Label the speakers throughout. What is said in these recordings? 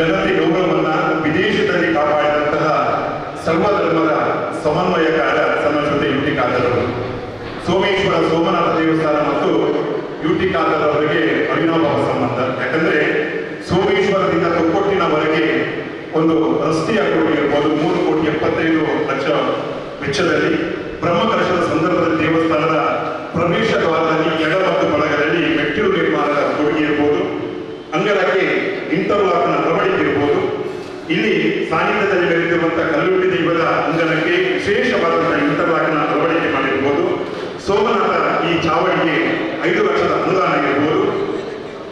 Speaker 1: ಘನತೆ ಗೌರವವನ್ನ ವಿದೇಶದಲ್ಲಿ ಕಾಪಾಡಿದಂತಹ ಸರ್ವಧರ್ಮದ ಸಮನ್ವಯಕಾರ ಸಮಜೊತೆ ಯುಟಿ ಕಾದರವರು ಸೋಮೇಶ್ವರ ಸೋಮನಾಥ ದೇವಸ್ಥಾನ ಮತ್ತು ಯುಟಿ ಕಾದರವರಿಗೆ ಅವಿನಾಭಾವ ಸಂಬಂಧ. ಯಾಕಂದ್ರೆ ಸೋಮೇಶ್ವರದಿಂದ ತೊಕ್ಕೊಟ್ಟಿನವರೆಗೆ ಒಂದು ರಸ್ತೆಯ ಕೋಟಿ ಇರ್ಬೋದು, ಮೂರು ಕೋಟಿ ಎಪ್ಪತ್ತೈದು ಲಕ್ಷ ವೆಚ್ಚದಲ್ಲಿ ಬ್ರಹ್ಮಕಲಶದ ಸಂದರ್ಭದಲ್ಲಿ ದೇವಸ್ಥಾನದ ಪ್ರವೇಶ ದ್ವಾರದಲ್ಲಿ ಎಡ ಮತ್ತು ಬಳಗದಲ್ಲಿ ಮೆಟ್ಟಿಲು ನಿರ್ಮಾಣದ ಕೊಡುಗೆ ಇರ್ಬೋದು. ಅಂಗಳಕ್ಕೆ ಇಂಟರ್ಲಾಕ್ನ ಇಲ್ಲಿ ಸಾನ್ನಿಧ್ಯದಲ್ಲಿ ಬೆರೆತಿರುವಂತಹ ಕಲ್ಲುಟ್ಟಿ ದೈವದ ಅಂಗನಕ್ಕೆ ವಿಶೇಷವಾದಂತಹ ಇಂಟರ್ಲಾಕ್ನ ಅಳವಡಿಕೆ ಮಾಡಿರ್ಬೋದು. ಸೋಮನಾಥ ಈ ಚಾವಣಿಗೆ ಐದು ಲಕ್ಷದ ಅನುದಾನ ಇರಬಹುದು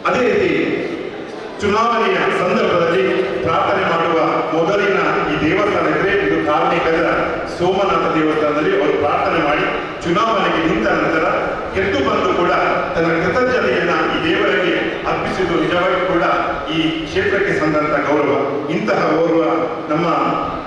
Speaker 1: ಅದೇ ರೀತಿ ಚುನಾವಣೆಯ ಸಂದರ್ಭದಲ್ಲಿ ಪ್ರಾರ್ಥನೆ ಮಾಡುವ ಮೊದಲಿನ ಈ ದೇವಸ್ಥಾನ ಇದ್ರೆ ಇದು ಕಾರ್ಮಿಕರ ಸೋಮನಾಥ ದೇವಸ್ಥಾನದಲ್ಲಿ ಅವರು ಪ್ರಾರ್ಥನೆ ಮಾಡಿ ಚುನಾವಣೆಗೆ ನಿಂತ ನಂತರ ಗೆದ್ದು ಬಂದು ಕೂಡ ತನ್ನ ಅರ್ಪಿಸಿದ್ದು ನಿಜವಾಗಿ ಕೂಡ ಈ ಕ್ಷೇತ್ರಕ್ಕೆ ಸಂದಂತ ಗೌರವ. ಇಂತಹ ಗೌರವ ನಮ್ಮ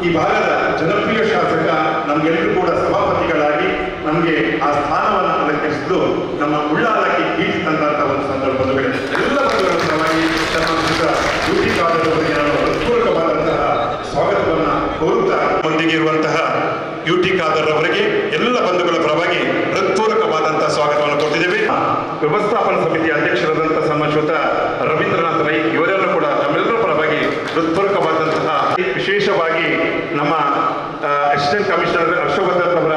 Speaker 1: ಈ ಭಾಗದ ಜನಪ್ರಿಯ ಶಾಸಕ ನಮ್ಗೆಲ್ಲರೂ ಕೂಡ ಸಭಾಪತಿಗಳಾಗಿ ನಮಗೆ ಆ ಸ್ಥಾನವನ್ನು ಅಲಂಕರಿಸಿದ್ದು ನಮ್ಮ ಉಳ್ಳಾಲಕ್ಕೆ ಕೀರ್ತಿ ತಂದಂತಹ ಒಂದು ಸಂದರ್ಭದಲ್ಲಿ ಎಲ್ಲ ಪರವಾಗಿ ನಮ್ಮ ಮಿತ್ರ ಯುಟಿ ಕಾಲದ ಅವರಿಗೆ ನಾನು ಸ್ವಾಗತವನ್ನ ಕೋರುತ್ತಾ ಒಂದಿಗೆ ಇರುವಂತಹ ಯುಟಿ ಖಾದರ್ ಅವರಿಗೆ ಎಲ್ಲ ಬಂಧುಗಳ ಪರವಾಗಿ ಹೃತ್ಪೂರ್ವಕವಾದಂತಹ ಸ್ವಾಗತವನ್ನು ಕೊಟ್ಟಿದ್ದೇವೆ ವ್ಯವಸ್ಥಾಪನಾ ಸಮಿತಿ ಅಧ್ಯಕ್ಷರಾದಂತಹ ಸಂಬಂಧಿತ ರವೀಂದ್ರನಾಥ್ ರೈ ಇವರೆಲ್ಲರೂ ಕೂಡ ನಮ್ಮೆಲ್ಲರ ಪರವಾಗಿ ಹೃತ್ಪೂರ್ವಕವಾದಂತಹ ವಿಶೇಷವಾಗಿ ನಮ್ಮ ಅಸಿಸ್ಟೆಂಟ್ ಕಮಿಷನರ್ ಹರ್ಷವರ್ಧನ್ ಅವರ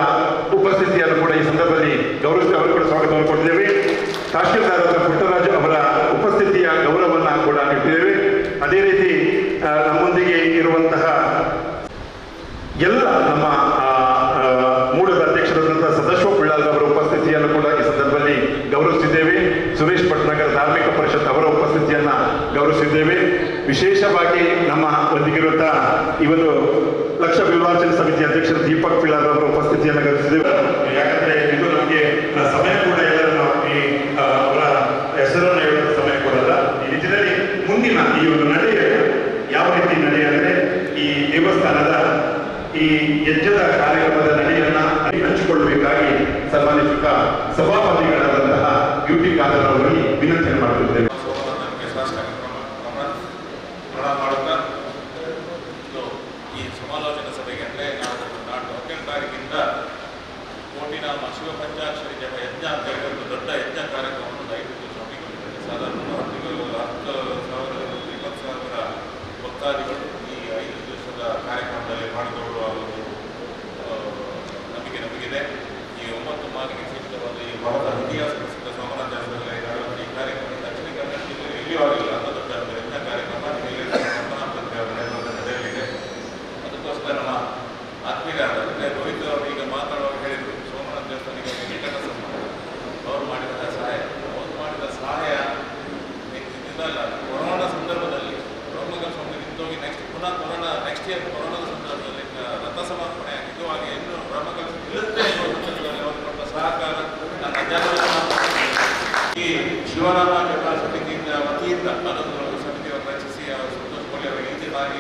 Speaker 1: ಉಪಸ್ಥಿತಿಯನ್ನು ಕೂಡ ಈ ಸಂದರ್ಭದಲ್ಲಿ ಗೌರವಿಸಿ ಅವರು ಕೂಡ ಸ್ವಾಗತವನ್ನು ಕೊಟ್ಟಿದ್ದೇವೆ. ತಹಶೀಲ್ದಾರ್ ಪುಟ್ಟರಾಜು ಅವರ ಉಪಸ್ಥಿತಿಯ ಗೌರವವನ್ನು ಕೂಡ ನೀಡಿದ್ದೇವೆ ಅದೇ ರೀತಿ ನಮ್ಮೊಂದಿಗೆ ಇರುವಂತಹ ಎಲ್ಲ ನಮ್ಮ ಆ, ಆ, ಮೂಡದ ಅಧ್ಯಕ್ಷರಾದಂತಹ ಸದಾಶಿವ ಪಿಳ್ಳಾಲ್ ಅವರ ಉಪಸ್ಥಿತಿಯನ್ನು ಕೂಡ ಈ ಸಂದರ್ಭದಲ್ಲಿ ಗೌರವಿಸಿದ್ದೇವೆ ಸುರೇಶ್ ಭಟ್ನಗರ ಧಾರ್ಮಿಕ ಪರಿಷತ್ ಅವರ ಉಪಸ್ಥಿತಿಯನ್ನ ಗೌರವಿಸಿದ್ದೇವೆ ವಿಶೇಷವಾಗಿ ನಮ್ಮ ಒಂದಿಗಿರುವಂತ ಈ ಒಂದು ಲಕ್ಷ ವಿವಾಚನ ಸಮಿತಿ ಅಧ್ಯಕ್ಷರು ದೀಪಕ್ ಪಿಳಾರ್ ಅವರ ಉಪಸ್ಥಿತಿಯನ್ನು ಗಮನಿಸಿದೆ ಯಾಕಂದ್ರೆ ಇದು ನಮಗೆ ಸಮಯ ಕೂಡ ಎಲ್ಲರನ್ನು ಈ ಆ, ಅವರ ಹೆಸರನ್ನು ಹೇಳುವ ಸಮಯ ಕೊಡಲ್ಲ ಈ ನಿಟ್ಟಿನಲ್ಲಿ ಮುಂದಿನ ಈ ಒಂದು ನಡೆ ಯಾವ ರೀತಿ ನಡೆ ಅಂದ್ರೆ ಈ ದೇವಸ್ಥಾನದ ಈ ಯಜ್ಞದ ಕಾರ್ಯಕ್ರಮದ ನಡೆಯನ್ನ ಹಂಚಿಕೊಳ್ಳಬೇಕಾಗಿ ಸನ್ಮಾನಿಸುತ್ತ ಸಭಾಪತಿಗಳಾದಂತಹ
Speaker 2: Priority.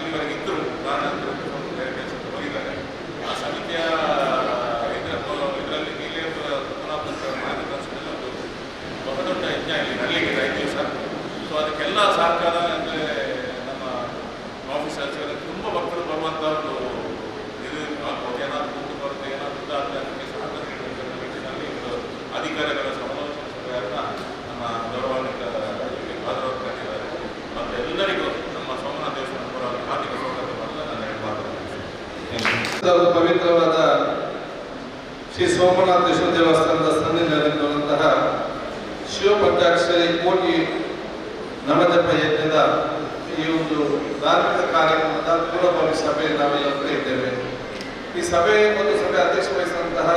Speaker 2: ಇಲ್ಲಿವರೆಗೆ ಇದ್ದರು. ಹೋಗಿದ್ದಾರೆ ಆ ಸಮಿತಿಯ ಇದರ ಇದರಲ್ಲಿ ಪದ್ಮನಾಭ ಮಾರ್ಗದರ್ಶನದಲ್ಲಿ ಒಂದು ಬಹುದೊಡ್ಡ ಯಜ್ಞ ಇಲ್ಲಿ ನಡಲಿಕ್ಕೆ ಐದು ದಿವಸ ಸೊ ಅದಕ್ಕೆಲ್ಲ ಸಹಕಾರ ಅಂದರೆ ನಮ್ಮ ಆಫೀಸರ್ಸ್ ತುಂಬ ಭಕ್ತರು ಬರುವಂಥ ಒಂದು ಇದು ಆಗ್ಬೋದು ಏನಾದರೂ ದುಡ್ಡು ಬರುತ್ತೆ ಏನಾದರೂ ದುಡ್ಡಾದರೆ ಅದಕ್ಕೆ ಸಹಕಾರ ನೀಡುವಂಥ ನಿಟ್ಟಿನಲ್ಲಿ ಒಂದು ಅಧಿಕಾರಿಗಳ ಸಮಾಲೋಚನಾ ಸಭೆಯನ್ನು ನಮ್ಮ ಗೌರವಾನ್ವಿತ ಬಾದರವರು ಕರೆದಿದ್ದಾರೆ ಮತ್ತು ಎಲ್ಲರಿಗೂ ನಮ್ಮ ಸೋಮನಾಥ ದೇವಸ್ಥಾನ ಪರವಾಗಿ ಹಾರ್ದಿಕ ಸ್ವಾಗತವನ್ನು ನಾನು ಹೇಳಿ
Speaker 3: ಒಂದು ಪವಿತ್ರವಾದ ಶ್ರೀ ಸೋಮನಾಥೇಶ್ವರ ದೇವಸ್ಥಾನದ ಸನ್ನಿಧಿಯಲ್ಲಿರುವಂತಹ ಶಿವ ಪಂಚಾಕ್ಷರಿ ಕೋಟಿ ನವಜಪ ಯಜ್ಞದ ಈ ಒಂದು ಧಾರ್ಮಿಕ ಕಾರ್ಯಕ್ರಮದ ಪೂರ್ವಭಾವಿ ಸಭೆ ನಾವೆಲ್ಲ ಕರೆಯುತ್ತೇವೆ. ಈ ಸಭೆ ಒಂದು ಸಭೆ ಅಧ್ಯಕ್ಷ ವಹಿಸಿದಂತಹ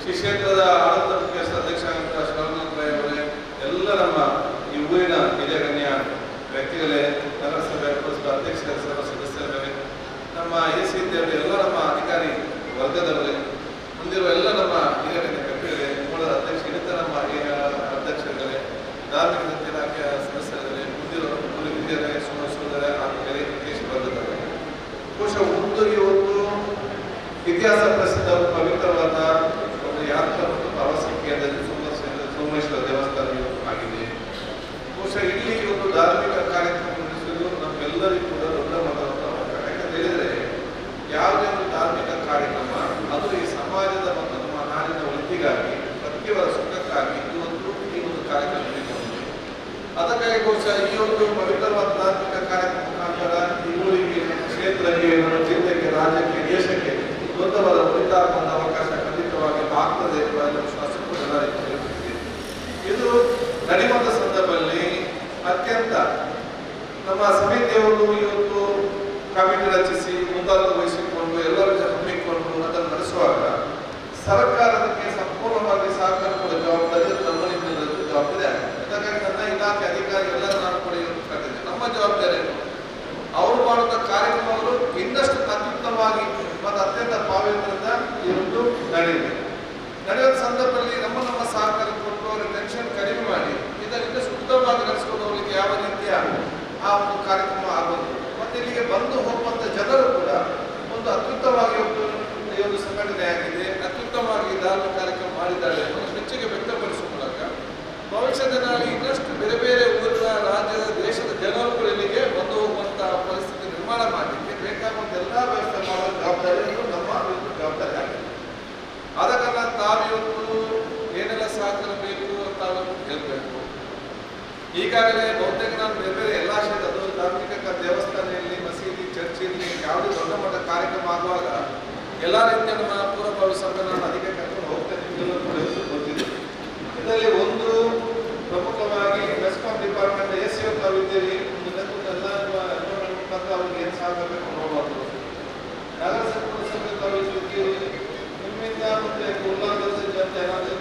Speaker 3: ಶ್ರೀ ಕ್ಷೇತ್ರದ ಆನಂದ ಮುಖ್ಯಸ್ಥ ಅಧ್ಯಕ್ಷರಾದಂತಹ ಶಿವನಾಥ ಅವರೇ, ಎಲ್ಲ ನಮ್ಮ ಈ ಊರಿನ ಹಿರಿಯ ಗಣ್ಯ ವ್ಯಕ್ತಿಗಳೇ, ನಗರಸಭೆ ಅಧ್ಯಕ್ಷ ಸದಸ್ಯರೇ ನಮ್ಮ ಎ ಸಿ ಎಲ್ಲ ನಮ್ಮ ಅಧಿಕಾರಿ ವರ್ಗದವರೇ ಹೊಂದಿರುವ ಎಲ್ಲ ನಮ್ಮ ಹಿರಿಯ pelo ಹಾಕಬೇಕು ಅಂತ ಹೇಳಬೇಕು. ಈಗಾಗಲೇ ಬಹುತೇಕ ನಾನು ಬೇರೆ ಬೇರೆ ಎಲ್ಲ ಅದು ಧಾರ್ಮಿಕ ದೇವಸ್ಥಾನ ಇರಲಿ ಮಸೀದಿ ಚರ್ಚ್ ಇರಲಿ ಯಾವುದೇ ದೊಡ್ಡ ಮಟ್ಟ ಕಾರ್ಯಕ್ರಮ ಆಗುವಾಗ ಎಲ್ಲ ರೀತಿಯ ನಮ್ಮ ಪೂರ್ವಭಾವಿ ಸಭೆ ನಾನು ಅದಕ್ಕೆ ಕರ್ಕೊಂಡು ಹೋಗ್ತೇನೆ ಇದರಲ್ಲಿ ಒಂದು ಪ್ರಮುಖವಾಗಿ ಮೆಸ್ಕಾಂ ಡಿಪಾರ್ಟ್ಮೆಂಟ್ ಎ ಸಿ ಅಂತ ಇದ್ದೀವಿ ಎಲ್ಲ ಅವ್ರಿಗೆ ಏನು ಸಾಕಬೇಕು ನೋಡಬಾರ್ದು ನಗರ ಸಭೆ ತಾವು ನಿಮ್ಮಿಂದ ಮತ್ತೆ ಕುಲ್ಲಾದ ಜನತೆ ಏನಾದರೂ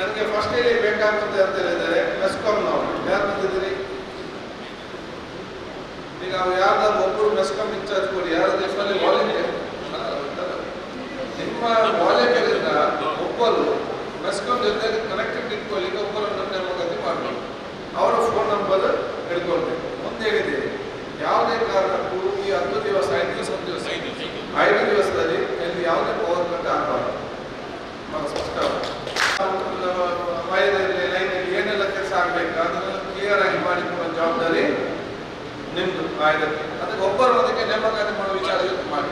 Speaker 3: ನನಗೆ ಫಸ್ಟ್ ಇಲ್ಲಿ ಬೇಕಾಗುತ್ತೆ ಅಂತ ಹೇಳಿದರೆ ಮೆಸ್ಕಾಂ ನಾವು ಯಾರು ಬಂದಿದ್ದೀರಿ? ಈಗ ಅವ್ರು ಯಾರ್ದಾದ್ರು ಒಬ್ಬರು ಮೆಸ್ಕಾಮ್ ಇನ್ಚಾರ್ಜ್ ಕೊಡಿ. ಯಾರು ದೇಶದಲ್ಲಿ ವಾಲಂಟಿಯರ್ ನಿಮ್ಮ ವಾಲಂಟಿಯರ್ ಇಂದ ಒಬ್ಬರು ಮೆಸ್ಕಾಮ್ ಜೊತೆ ಕನೆಕ್ಟೆಡ್ ಇಟ್ಕೊಳ್ಳಿಕ್ಕೆ ಒಬ್ಬರನ್ನು ನೇಮಕಾತಿ ಮಾಡಬೇಕು. ಅವರ ಫೋನ್ ನಂಬರ್ ಹಿಡ್ಕೊಳ್ಬೇಕು. ಮುಂದೆ ಹೇಳಿದ್ದೀರಿ ಯಾವುದೇ ಕಾರಣಕ್ಕೂ ಈ ಹತ್ತು ದಿವಸ, ಐದು ದಿವಸ, ಒಂದು ದಿವಸ,
Speaker 2: ಐದು
Speaker 3: ದಿವಸದಲ್ಲಿ ಇಲ್ಲಿ ಯಾವುದೇ ಪವರ್ ಕಟ್ ಆಗಬಾರ್ದು. ವಯದಲ್ಲಿ ಲೈನಲ್ಲಿ ಏನೆಲ್ಲ ಕೆಲಸ ಆಗಬೇಕು, ಅದನ್ನು ಕ್ಲಿಯರ್ ಆಗಿ ಮಾಡಿಕೊಳ್ಳೋ ಜವಾಬ್ದಾರಿ ನಿಮ್ಮದು ಆಯ್ದಕ್ಕೆ ಅದಕ್ಕೆ ಒಬ್ಬರು ಅದಕ್ಕೆ ನೇಮಕಾತಿ ಮಾಡುವ ವಿಚಾರ ಮಾಡಿ.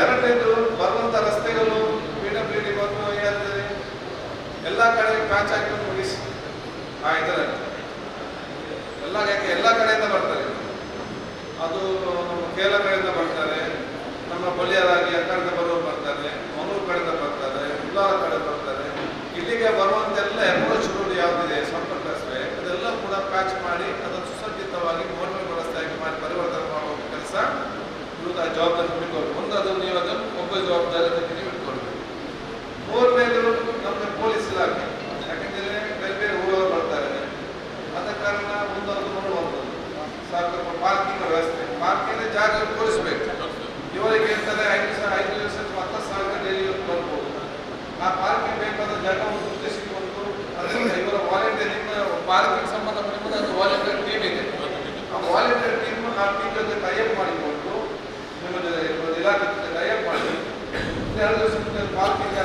Speaker 3: ಎರಡನೇದು, ಬರುವಂತ ರಸ್ತೆಗಳು ಪಿ ಡಬ್ಲ್ಯೂ ಡಿ ಮತ್ತು ಎಲ್ಲ ಕಡೆ ಪ್ಯಾಚ್ ಹಾಕಿ ಮುಗಿಸಿ. ಆ ಇದರಲ್ಲಿ ಎಲ್ಲ ಯಾಕೆ, ಎಲ್ಲ ಕಡೆಯಿಂದ ಬರ್ತಾರೆ. ಅದು ಕೇರಳ ಕಡೆಯಿಂದ ಬರ್ತಾರೆ, ನಮ್ಮ ಬಳ್ಳಿಯರಾಗಿ ಆ ಕಡೆಯಿಂದ ಬರೋರು ಬರ್ತಾರೆ, ಮಂಗಳೂರು ಕಡೆಯಿಂದ ಬರ್ತಾರೆ, ಉಲ್ಲಾರ ಕಡೆ ಬರ್ತಾರೆ. ಇಲ್ಲಿಗೆ ಅಪ್ರೋಚ್ ರೋಡ್ ಯಾವುದಿದೆ ಸಂಪರ್ಕ ರಸ್ತೆ ಅದೆಲ್ಲ ಕೂಡ ಪ್ಯಾಚ್ ಮಾಡಿ, ಅದನ್ನು ಸುಸಜ್ಜಿತವಾಗಿ ಮೋಟರ್ ವ್ಯವಸ್ಥೆಯಾಗಿ ಮಾಡಿ ಪರಿವರ್ತನೆ ಮಾಡುವ ಕೆಲಸ ಇವತ್ತು ಆ ಜವಾಬ್ದಾರಿ ಬಿಟ್ಕೊಳ್ಬೇಕು ಒಂದು ಅದು ನೀವು ಅದನ್ನು ಒಬ್ಬ ಜವಾಬ್ದಾರಿ ಅದಕ್ಕೆ ನೀವು ಇಟ್ಕೊಳ್ಬೇಕು ಮೂರನೇದು ನಮ್ಮ ಪೊಲೀಸ್ ಇಲಾಖೆ. ಯಾಕಂದ್ರೆ ಬೇರೆ ಬೇರೆ ಊರವರು ಬರ್ತಾರೆ ಆದ ಕಾರಣ ಮುಂದೊಂದು ನೋಡುವಂಥದ್ದು ಸಾಕು ಪಾರ್ಕಿಂಗ್ ವ್ಯವಸ್ಥೆ. ಪಾರ್ಕಿಂಗ್ ಜಾಗ ತೋರಿಸ್ಬೇಕು. ಇವರಿಗೆ ಐದು ಸಾವಿರ ಐದು ಅಥವಾ ಹತ್ತು ಸಾವಿರ ಡೈಲಿ ಬರ್ಬೋದು ಆ ಪಾರ್ಕಿಂಗ್ ಬೇಕಾದ ಜಾಗ ಒಂದು ಉದ್ದೇಶಿಸಿಕೊಂಡು ಅದರಿಂದ ಇವರ ವಾಲಂಟಿಯರ್ ನಿಮ್ಮ ಪಾರ್ಕಿಂಗ್ ಸಂಬಂಧ ನಿಮ್ಮದು ವಾಲಂಟಿಯರ್ ಟೀಮ್ ಇದೆ ಆ ವಾಲಂಟಿಯರ್ ಟೀಮ್ ಆ ಜೊತೆ ಟೈಅಪ್ ಮಾಡಿಕೊಂಡು ನಿಮ್ಮ ಇಲಾಖೆ ಜೊತೆ ಟೈಅಪ್ ಮಾಡಿ ಎರಡು ದಿವಸ ಪಾರ್ಕಿಂಗ್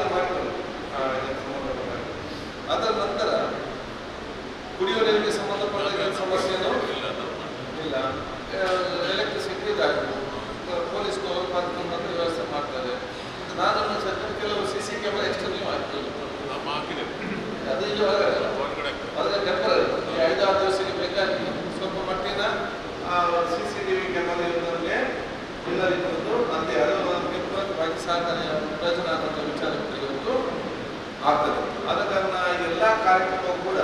Speaker 3: ಅದನ್ನು ಮಾಡ್ಕೊಂಡು ಅದರ ನಂತರ ಕುಡಿಯುವ ನೀರಿಗೆ ಸಂಬಂಧಪಟ್ಟ ಸಮಸ್ಯೆನೂ ಇಲ್ಲ ಎಲೆಕ್ಟ್ರಿಸಿಟಿ ಇದಾಗ್ತದೆ ಪೊಲೀಸ್ ಬಂದು ಬಂದು ವ್ಯವಸ್ಥೆ ಮಾಡ್ತಾರೆ. ನಾನು ಸದ್ಯ ಕೆಲವು ಸಿ ಸಿ ಕ್ಯಾಮ್ರಾ ಎಕ್ಸ್ಟ್ರಾ
Speaker 2: ನೀವು ಹಾಕಿಲ್ಲ
Speaker 3: ಅದು ಇಲ್ಲಿ
Speaker 2: ಹೊರಗಡೆ.
Speaker 3: ಆದರೆ ಟೆಂಪರರಿ ಈ ಐದಾರು ಬೇಕಾಗಿ ಸ್ವಲ್ಪ ಮಟ್ಟಿನ C C T V camera ಇರೋದಕ್ಕೆ ಎಲ್ಲರಿಗೂ ಅಂತೆ ಅದರ ಭಾಗಿ ಸಾಧನೆ ಆಗ್ತದೆ. ಆದ ಕಾರಣ ಎಲ್ಲ ಕಾರ್ಯಕ್ರಮವು ಕೂಡ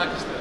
Speaker 3: Pakistan.